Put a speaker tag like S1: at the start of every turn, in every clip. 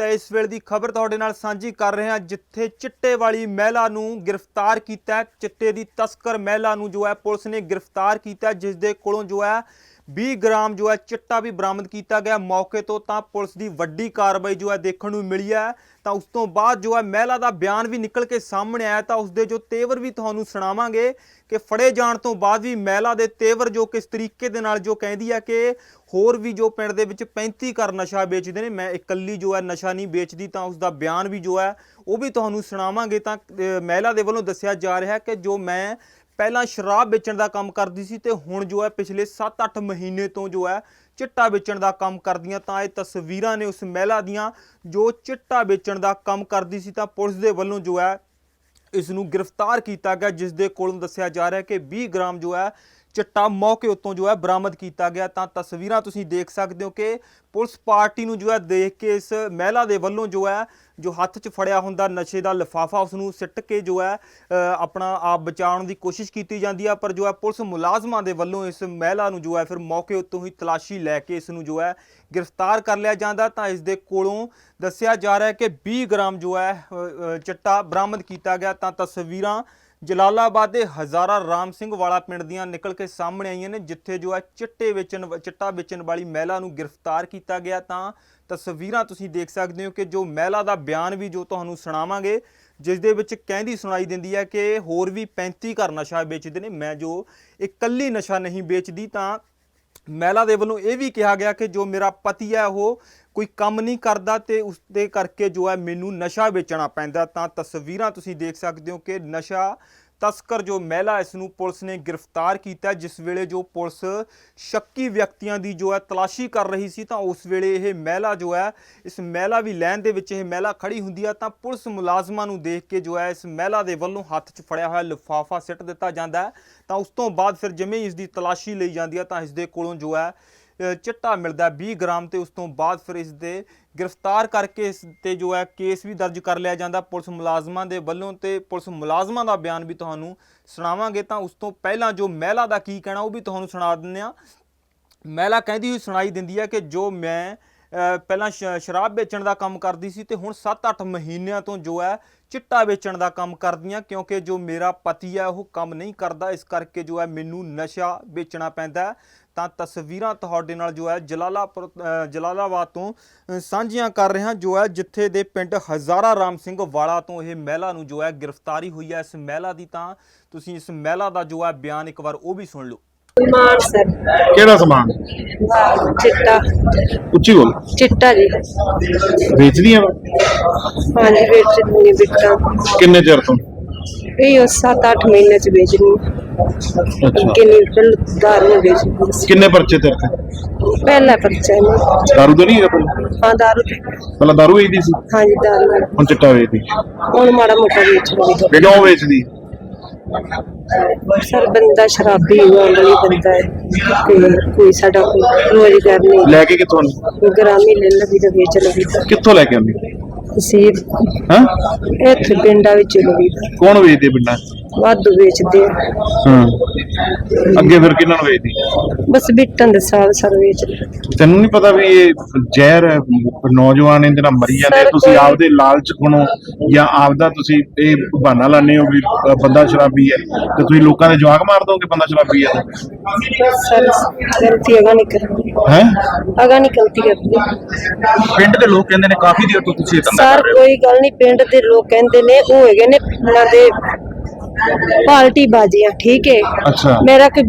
S1: ਤਾਂ ਇਸ ਵੇਲੇ ਦੀ ਖਬਰ ਤੁਹਾਡੇ ਨਾਲ ਸਾਂਝੀ ਕਰ ਰਹੇ ਹਾਂ ਜਿੱਥੇ ਚਿੱਟੇ ਵਾਲੀ ਮਹਿਲਾ ਨੂੰ ਗ੍ਰਿਫਤਾਰ ਕੀਤਾ ਚਿੱਟੇ ਦੀ ਤਸਕਰ ਮਹਿਲਾ ਨੂੰ ਜੋ ਹੈ ਪੁਲਿਸ ਨੇ ਗ੍ਰਿਫਤਾਰ ਕੀਤਾ ਹੈ, ਜਿਸ ਦੇ ਕੋਲੋਂ ਜੋ ਹੈ 20 ਗ੍ਰਾਮ ਜੋ ਹੈ ਚਿੱਟਾ ਵੀ ਬਰਾਮਦ ਕੀਤਾ ਗਿਆ। ਮੌਕੇ ਤੋਂ ਤਾਂ ਪੁਲਿਸ ਦੀ ਵੱਡੀ ਕਾਰਵਾਈ ਜੋ ਹੈ ਦੇਖਣ ਨੂੰ ਮਿਲੀ ਹੈ। ਤਾਂ ਉਸ ਤੋਂ ਬਾਅਦ ਜੋ ਹੈ ਮਹਿਲਾ ਦਾ ਬਿਆਨ ਵੀ ਨਿਕਲ ਕੇ ਸਾਹਮਣੇ ਆਇਆ ਤਾਂ ਉਸ ਦੇ ਜੋ ਤੇਵਰ ਵੀ ਤੁਹਾਨੂੰ ਸੁਣਾਵਾਂਗੇ ਕਿ ਫੜੇ ਜਾਣ ਤੋਂ ਬਾਅਦ ਵੀ ਮਹਿਲਾ ਦੇ ਤੇਵਰ ਜੋ ਕਿਸ ਤਰੀਕੇ ਦੇ ਨਾਲ ਜੋ ਕਹਿੰਦੀ ਹੈ ਕਿ ਹੋਰ ਵੀ ਜੋ ਪਿੰਡ ਦੇ ਵਿੱਚ 35 ਘਰ ਨਸ਼ਾ ਵੇਚਦੇ ਨੇ, ਮੈਂ ਇਕੱਲੀ ਜੋ ਹੈ ਨਸ਼ਾ ਨਹੀਂ ਵੇਚਦੀ, ਤਾਂ ਉਸ ਦਾ ਬਿਆਨ ਵੀ ਜੋ ਹੈ ਉਹ ਵੀ ਤੁਹਾਨੂੰ ਸੁਣਾਵਾਂਗੇ। ਤਾਂ ਮਹਿਲਾ ਦੇ ਵੱਲੋਂ ਦੱਸਿਆ ਜਾ ਰਿਹਾ ਹੈ ਕਿ ਜੋ ਮੈਂ ਪਹਿਲਾਂ ਸ਼ਰਾਬ ਵੇਚਣ ਦਾ ਕੰਮ ਕਰਦੀ ਸੀ ਤੇ ਹੁਣ ਜੋ ਹੈ ਪਿਛਲੇ 7-8 ਮਹੀਨੇ ਤੋਂ ਜੋ ਹੈ ਚਿੱਟਾ ਵੇਚਣ ਦਾ ਕੰਮ ਕਰਦੀਆਂ ਤਾਂ ਇਹ ਤਸਵੀਰਾਂ ਨੇ ਉਸ ਮਹਿਲਾ ਦੀਆਂ ਜੋ ਚਿੱਟਾ ਵੇਚਣ ਦਾ ਕੰਮ ਕਰਦੀ ਸੀ ਤਾਂ ਪੁਲਿਸ ਦੇ ਵੱਲੋਂ ਜੋ ਹੈ ਇਸ ਨੂੰ ਗ੍ਰਿਫਤਾਰ ਕੀਤਾ ਗਿਆ, ਜਿਸ ਦੇ ਕੋਲੋਂ ਦੱਸਿਆ ਜਾ ਰਿਹਾ ਹੈ ਕਿ 20 ਗ੍ਰਾਮ ਜੋ ਹੈ ਚਿੱਟਾ ਮੌਕੇ ਉੱਤੋਂ ਜੋ ਹੈ ਬਰਾਮਦ ਕੀਤਾ ਗਿਆ। ਤਾਂ ਤਸਵੀਰਾਂ ਤੁਸੀਂ ਦੇਖ ਸਕਦੇ ਹੋ ਕਿ ਪੁਲਿਸ ਪਾਰਟੀ ਨੂੰ ਜੋ ਹੈ ਦੇਖ ਕੇ ਇਸ ਮਹਿਲਾ ਦੇ ਵੱਲੋਂ ਜੋ ਹੈ, ਜੋ ਹੱਥ 'ਚ ਫੜਿਆ ਹੁੰਦਾ ਨਸ਼ੇ ਦਾ ਲਿਫਾਫਾ ਉਸ ਨੂੰ ਸਿੱਟ ਕੇ ਜੋ ਹੈ ਆਪਣਾ ਆਪ ਬਚਾਉਣ ਦੀ ਕੋਸ਼ਿਸ਼ ਕੀਤੀ ਜਾਂਦੀ ਹੈ ਪਰ ਜੋ ਹੈ ਪੁਲਿਸ ਮੁਲਾਜ਼ਮਾਂ ਦੇ ਵੱਲੋਂ ਇਸ ਮਹਿਲਾ ਨੂੰ ਜੋ ਹੈ ਫਿਰ ਮੌਕੇ ਉੱਤੋਂ ਹੀ ਤਲਾਸ਼ੀ ਲੈ ਕੇ ਇਸ ਨੂੰ ਜੋ ਹੈ ਗ੍ਰਿਫਤਾਰ ਕਰ ਲਿਆ ਜਾਂਦਾ। ਤਾਂ ਇਸ ਦੇ ਕੋਲੋਂ ਦੱਸਿਆ ਜਾ ਰਿਹਾ ਹੈ ਕਿ 20 ਗ੍ਰਾਮ ਜੋ ਹੈ ਚਿੱਟਾ ਬਰਾਮਦ ਕੀਤਾ ਗਿਆ। ਤਾਂ ਤਸਵੀਰਾਂ ਜਲਾਲਾਬਾਦ ਦੇ ਹਜ਼ਾਰਾ ਰਾਮ ਸਿੰਘ ਵਾਲਾ ਪਿੰਡ ਦੀਆਂ ਨਿਕਲ ਕੇ ਸਾਹਮਣੇ ਆਈਆਂ ਨੇ, ਜਿੱਥੇ ਜੋ ਹੈ ਚਿੱਟੇ ਵੇਚਣ ਚਿੱਟਾ ਵੇਚਣ ਵਾਲੀ ਮਹਿਲਾ ਨੂੰ ਗ੍ਰਿਫਤਾਰ ਕੀਤਾ ਗਿਆ ਤਾਂ ਤਸਵੀਰਾਂ ਤੁਸੀਂ ਦੇਖ ਸਕਦੇ ਹੋ ਕਿ ਜੋ ਮਹਿਲਾ ਦਾ ਬਿਆਨ ਵੀ ਜੋ ਤੁਹਾਨੂੰ ਸੁਣਾਵਾਂਗੇ, ਜਿਸ ਦੇ ਵਿੱਚ ਕਹਿੰਦੀ ਸੁਣਾਈ ਦਿੰਦੀ ਹੈ ਕਿ ਹੋਰ ਵੀ 35 ਘਰ ਨਸ਼ਾ ਵੇਚਦੇ ਨੇ, ਮੈਂ ਜੋ ਇਕੱਲੀ ਨਸ਼ਾ ਨਹੀਂ ਵੇਚਦੀ ਤਾਂ ਮਹਿਲਾ ਦੇ ਵੱਲੋਂ ਇਹ ਵੀ ਕਿਹਾ ਗਿਆ ਕਿ ਜੋ ਮੇਰਾ ਪਤੀ ਹੈ, ਉਹ ਕੋਈ ਕੰਮ ਨਹੀਂ ਕਰਦਾ ਤੇ ਉਸ ਦੇ ਕਰਕੇ ਜੋ ਹੈ ਮੈਨੂੰ ਨਸ਼ਾ ਵੇਚਣਾ ਪੈਂਦਾ ਤਾਂ ਤਸਵੀਰਾਂ ਤੁਸੀਂ ਦੇਖ ਸਕਦੇ ਹੋ ਕਿ ਨਸ਼ਾ ਤਸਕਰ ਜੋ ਮਹਿਲਾ ਇਸ ਨੂੰ ਪੁਲਿਸ ਨੇ ਗ੍ਰਿਫਤਾਰ ਕੀਤਾ ਜਿਸ ਵੇਲੇ ਜੋ ਪੁਲਿਸ ਸ਼ੱਕੀ ਵਿਅਕਤੀਆਂ ਦੀ ਜੋ ਹੈ ਤਲਾਸ਼ੀ ਕਰ ਰਹੀ ਸੀ, ਤਾਂ ਉਸ ਵੇਲੇ ਇਹ ਮਹਿਲਾ ਜੋ ਹੈ, ਇਸ ਮਹਿਲਾ ਵੀ ਲਾਈਨ ਦੇ ਵਿੱਚ ਇਹ ਮਹਿਲਾ ਖੜੀ ਹੁੰਦੀ ਆ ਤਾਂ ਪੁਲਿਸ ਮੁਲਾਜ਼ਮਾਂ ਨੂੰ ਦੇਖ ਕੇ ਜੋ ਹੈ, ਇਸ ਮਹਿਲਾ ਦੇ ਵੱਲੋਂ ਹੱਥ 'ਚ ਫੜਿਆ ਹੋਇਆ ਲਿਫਾਫਾ ਸਿੱਟ ਦਿੱਤਾ ਜਾਂਦਾ ਤਾਂ ਉਸ ਤੋਂ ਬਾਅਦ ਫਿਰ ਜਿਵੇਂ ਇਸ ਦੀ ਤਲਾਸ਼ੀ ਲਈ ਜਾਂਦੀ ਆ ਤਾਂ ਇਸ ਦੇ ਕੋਲੋਂ ਜੋ ਹੈ ਚਿੱਟਾ ਮਿਲਦਾ ਹੈ 20 ਗ੍ਰਾਮ ਤੇ ਉਸ ਤੋਂ ਬਾਅਦ ਫਿਰ ਇਸ ਦੇ ਗ੍ਰਿਫਤਾਰ ਕਰਕੇ ਇਸ ਤੇ ਜੋ ਹੈ ਕੇਸ ਵੀ ਦਰਜ ਕਰ ਲਿਆ ਜਾਂਦਾ। ਪੁਲਿਸ ਮੁਲਾਜ਼ਮਾਂ ਦੇ ਵੱਲੋਂ ਤੇ ਪੁਲਿਸ ਮੁਲਾਜ਼ਮਾਂ ਦਾ ਬਿਆਨ ਵੀ ਤੁਹਾਨੂੰ ਸੁਣਾਵਾਂਗੇ। ਤਾਂ ਉਸ ਤੋਂ ਪਹਿਲਾਂ ਜੋ ਮਹਿਲਾ ਦਾ ਕੀ ਕਹਿਣਾ ਉਹ ਵੀ ਤੁਹਾਨੂੰ ਸੁਣਾ ਦਿੰਦੇ ਆ ਮਹਿਲਾ ਕਹਿੰਦੀ ਹੋਈ ਸੁਣਾਈ ਦਿੰਦੀ ਹੈ ਕਿ ਜੋ ਮੈਂ ਪਹਿਲਾਂ ਸ਼- ਸ਼ਰਾਬ ਵੇਚਣ ਦਾ ਕੰਮ ਕਰਦੀ ਸੀ ਤੇ ਹੁਣ 7-8 ਮਹੀਨਿਆਂ ਤੋਂ ਜੋ ਹੈ ਚਿੱਟਾ ਵੇਚਣ ਦਾ ਕੰਮ ਕਰਦੀਆਂ ਕਿਉਂਕਿ ਜੋ ਮੇਰਾ ਪਤੀ ਹੈ ਉਹ ਕੰਮ ਨਹੀਂ ਕਰਦਾ, ਇਸ ਕਰਕੇ ਜੋ ਹੈ ਮੈਨੂੰ ਨਸ਼ਾ ਵੇਚਣਾ ਪੈਂਦਾ ਤਾਂ ਤਸਵੀਰਾਂ ਤੁਹਾਡੇ ਨਾਲ ਜੋ ਹੈ ਜਲਾਲਾਪੁਰ ਜਲਾਲਾਬਾਦ ਤੋਂ ਸਾਂਝੀਆਂ ਕਰ ਰਿਹਾ ਜੋ ਹੈ ਜਿੱਥੇ ਦੇ ਪਿੰਡ ਹਜ਼ਾਰਾ ਰਾਮ ਸਿੰਘ ਵਾਲਾ ਤੋਂ ਇਹ ਮਹਿਲਾ ਨੂੰ ਜੋ ਹੈ ਗ੍ਰਿਫਤਾਰੀ ਹੋਈ ਹੈ। ਇਸ ਮਹਿਲਾ ਦੀ ਤਾਂ ਤੁਸੀਂ ਇਸ ਮਹਿਲਾ ਦਾ ਜੋ ਹੈ ਬਿਆਨ ਇੱਕ ਵਾਰ ਉਹ ਵੀ ਸੁਣ ਲਓ।
S2: ਮਾਨ ਸਰ।
S3: ਕਿਹੜਾ ਸਮਾਨ?
S2: ਚਿੱਟਾ।
S3: ਉੱਚੀ ਬੋਲ।
S2: ਚਿੱਟਾ ਜੀ।
S3: ਵੇਚਦੀਆਂ ਵਾ
S2: ਹਾਂਜੀ ਵੇਚ ਨਹੀਂ ਵਿਕਦਾ
S3: ਕਿੰਨੇ ਚਿਰ ਤੋਂ?
S2: ਇਹ 7-8 ਮਹੀਨੇ ਚ ਵੇਚਣੀ
S3: ਅੱਛਾ।
S2: ਕਿੰਨੀ ਦਾਰੂ ਵੇਚਦੀ ਸੀ।
S3: ਕਿੰਨੇ ਪਰਚੇ ਤੇਰੇ ਤੇ?
S2: ਪਹਿਲਾ ਪਰਚਾ ਹੈ
S3: ਦਾਰੂ ਤਾਂ ਨਹੀਂ ਪਹਿਲਾਂ?
S2: ਹਾਂ ਦਾਰੂ।
S3: ਪਹਿਲਾਂ ਦਾਰੂ ਵੇਚਦੀ ਸੀ?
S2: ਹਾਂਜੀ ਦਾਰੂ।
S3: ਹੁਣ ਚਿੱਟਾ ਵੇਚਦੀ।
S2: ਹੁਣ ਮਾੜਾ ਮੋਟਾ ਵੇਚ ਲਈ
S3: ਕਿਉਂ ਵੇਚਦੀ?
S2: ਸਰ ਬੰਦਾ ਸ਼ਰਾਬੀ ਹੋਣ ਵਾਲੀ ਬੰਦਾ ਹੈ ਤੇ ਕੋਈ ਸਾਡਾ ਕੋਈ ਰੋਜ਼ਗਾਰ ਨਹੀਂ।
S3: ਲੈ ਕੇ ਕਿੱਥੋਂ ਆਉਂਦੀ?
S2: ਗ੍ਰਾਮੀ ਲੈ ਲਵੀ ਤਾਂ ਵੇਚ ਲਵੀ ਤਾਂ
S3: ਕਿੱਥੋਂ ਲੈ ਕੇ ਆਉਂਦੀ?
S2: ਸੀ
S3: ਹਾਂ?
S2: ਇੱਥੇ ਪਿੰਡਾਂ ਵਿੱਚ ਲਵੀ ਤਾਂ
S3: ਕੌਣ ਵੇਚਦੇ ਪਿੰਡਾਂ 'ਚ?
S2: ਵਾਧੂ ਵੇਚਦੇ ਆ।
S3: ਹਾਂ। ਅੱਗੇ ਫਿਰ ਕਿਹਨਾਂ ਨੂੰ ਵੇਚਦੀ?
S2: ਬਸ ਬਿੱਟਾਂ ਦੇ ਸਾਲ ਸਰ ਵੇਚ ਲਏ।
S3: ਤੈਨੂੰ ਨਹੀਂ ਪਤਾ ਵੀ ਇਹ ਜ਼ਹਿਰ ਹੈ ਨੌਜਵਾਨ ਇਹਦੇ ਨਾਲ ਮਰੀ ਜਾਂਦੇ ਤੁਸੀਂ
S2: ਕੋਈ-
S3: ਆਪਦੇ ਲਾਲਚ ਕੋਲੋਂ ਜਾਂ ਆਪਦਾ ਤੁਸੀਂ ਇਹ ਬਹਾਨਾ ਲਾਣੇ ਹੋ ਵੀ ਅ, ਬੰਦਾ ਸ਼ਰਾਬੀ ਹੈ। ਤੇ ਤੁਸੀਂ ਲੋਕਾਂ ਦੇ ਜਵਾਕ ਮਾਰ ਦੋਗੇ ਬੰਦਾ ਸ਼ਰਾਬੀ ਹੈ
S2: ਸਰ ਗਲਤੀ ਅਗਾ ਨਹੀਂ ਕਰਦੀ
S3: ਹੈ?
S2: ਅਗਾ ਨਹੀਂ ਗਲਤੀ
S3: ਪਿੰਡ ਦੇ ਲੋਕ ਕਹਿੰਦੇ ਨੇ ਕਾਫੀ ਦੇਰ ਤੋਂ ਤੁਸੀਂ ਇਹ ਧੰਦਾ
S2: ਸਰ
S3: ਕਰ ਰਹੇ ਹੋ।
S2: ਕੋਈ ਗੱਲ ਨਹੀਂ ਪਿੰਡ ਦੇ ਲੋਕ ਕਹਿੰਦੇ ਨੇ ਉਹ ਹੈਗੇ ਨੇ ਉਹਨਾਂ ਦੇ ਪਾਰਟੀ ਬਾਜ਼ੀਆਂ ਠੀਕ ਹੈ
S3: ਅੱਛਾ।
S2: ਮੇਰਾ ਕੋਈ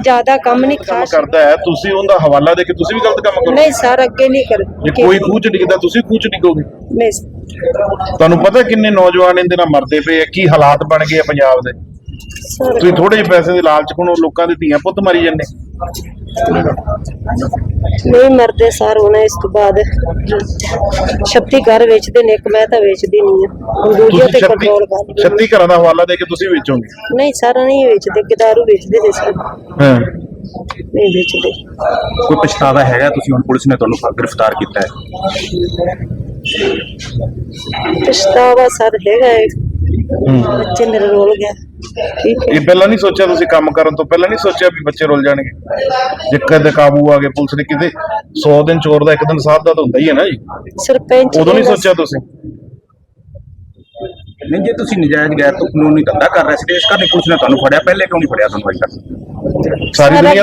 S2: ਜ਼ਿਆਦਾ ਕੰਮ ਨਹੀਂ ਖਾਸ
S3: ਕਰਦਾ ਹੈ। ਤੁਸੀਂ ਉਹਦਾ ਹਵਾਲਾ ਦੇ ਕੇ ਤੁਸੀਂ ਵੀ ਗਲਤ ਕੰਮ ਕਰੋ
S2: ਨਹੀਂ ਸਰ ਅੱਗੇ ਨਹੀਂ ਕਰ
S3: ਜੇ ਕੋਈ ਖੂਚ ਡਿੱਗਦਾ ਤੁਸੀਂ ਖੂਚ ਡਿੱਗੋਗੇ?
S2: ਨਹੀਂ।
S3: ਤੁਹਾਨੂੰ ਪਤਾ ਕਿੰਨੇ ਨੌਜਵਾਨ ਇਹਦੇ ਨਾਲ ਮਰਦੇ ਪਏ ਆ? ਕੀ ਹਾਲਾਤ ਬਣ ਗਏ ਆ ਪੰਜਾਬ ਦੇ? ਤੁਸੀਂ ਥੋੜੇ ਜਿਹੇ ਪੈਸੇ ਦੇ ਲਾਲਚ ਕੋਲੋਂ ਲੋਕਾਂ ਦੇ ਧੀਆਂ ਪੁੱਤ ਮਾਰੀ ਜਾਂਦੇ।
S2: ਨਹੀਂ ਮਰਦੇ ਸਰ ਹੁਣ ਇਸ ਤੋਂ ਬਾਅਦ ਛੱਤੀ ਘਰ ਵੇਚਦੇ ਨੇ ਇੱਕ ਮੈਂ ਤਾਂ ਵੇਚਦੀ ਨਹੀਂ ਆ ਦੂਜੇ
S3: ਤੁਸੀਂ
S2: ਤੇ
S3: 36
S2: ਕੰਟਰੋਲ ਕਰ ਲਈ।
S3: 36 ਘਰਾਂ ਦਾ ਹਵਾਲਾ ਦੇ ਕੇ ਤੁਸੀਂ ਵੇਚੋਗੇ?
S2: ਨਹੀਂ ਸਰ ਨਹੀਂ ਵੇਚਦੇ ਕਿਦਾਰੂ ਵੇਚਦੇ ਨੇ ਸਰ।
S3: ਹਾਂ।
S2: ਨਹੀਂ ਵੇਚਦੇ।
S4: ਕੋਈ ਪਛਤਾਵਾ ਹੈਗਾ? ਤੁਸੀਂ ਹੁਣ ਪੁਲਿਸ ਨੇ ਤੁਹਾਨੂੰ ਗ੍ਰਿਫਤਾਰ ਕੀਤਾ ਹੈ।
S2: ਪਛਤਾਵਾ ਸਰ ਹੈਗਾ ਬੱਚੇ ਮੇਰੇ ਰੋਲ ਠੀਕ ਹੈ
S3: ਇਹ ਪਹਿਲਾਂ ਨਹੀਂ ਸੋਚਿਆ ਤੁਸੀਂ ਕੰਮ ਕਰਨ ਤੋਂ ਪਹਿਲਾਂ ਨਹੀਂ ਸੋਚਿਆ ਵੀ ਬੱਚੇ ਰੁੱਲ ਜਾਣਗੇ? ਜੇ ਕਦੇ ਕਾਬੂ ਆ ਗਏ ਪੁਲਿਸ ਨੇ ਕਿਤੇ 100 ਦਿਨ ਚੋਰ ਦਾ ਇੱਕ ਦਿਨ ਸਾਧ ਦਾ ਤਾਂ ਹੁੰਦਾ ਹੀ ਹੈ ਨਾ ਜੀ।
S2: ਸਰਪੰਚ
S3: ਉਦੋਂ ਨਹੀਂ ਸੋਚਿਆ ਤੁਸੀਂ?
S4: ਨਹੀਂ ਜੇ ਤੁਸੀਂ ਨਜਾਇਜ਼ ਗੈਰ ਤੋਂ ਕਾਨੂੰਨੀ ਧੰਦਾ ਕਰ ਰਹੇ ਸੀ ਤੇ ਇਸ ਕਰਕੇ ਪੁਲਿਸ ਨੇ ਤੁਹਾਨੂੰ ਫੜਿਆ? ਪਹਿਲੇ ਕਿਉਂ ਨਹੀਂ ਫੜਿਆ ਤੁਹਾਨੂੰ ਅਜੇ ਤੱਕ?
S2: ਸਾਰੀ
S3: ਦੁਨੀਆ
S2: ਅੱਗੇ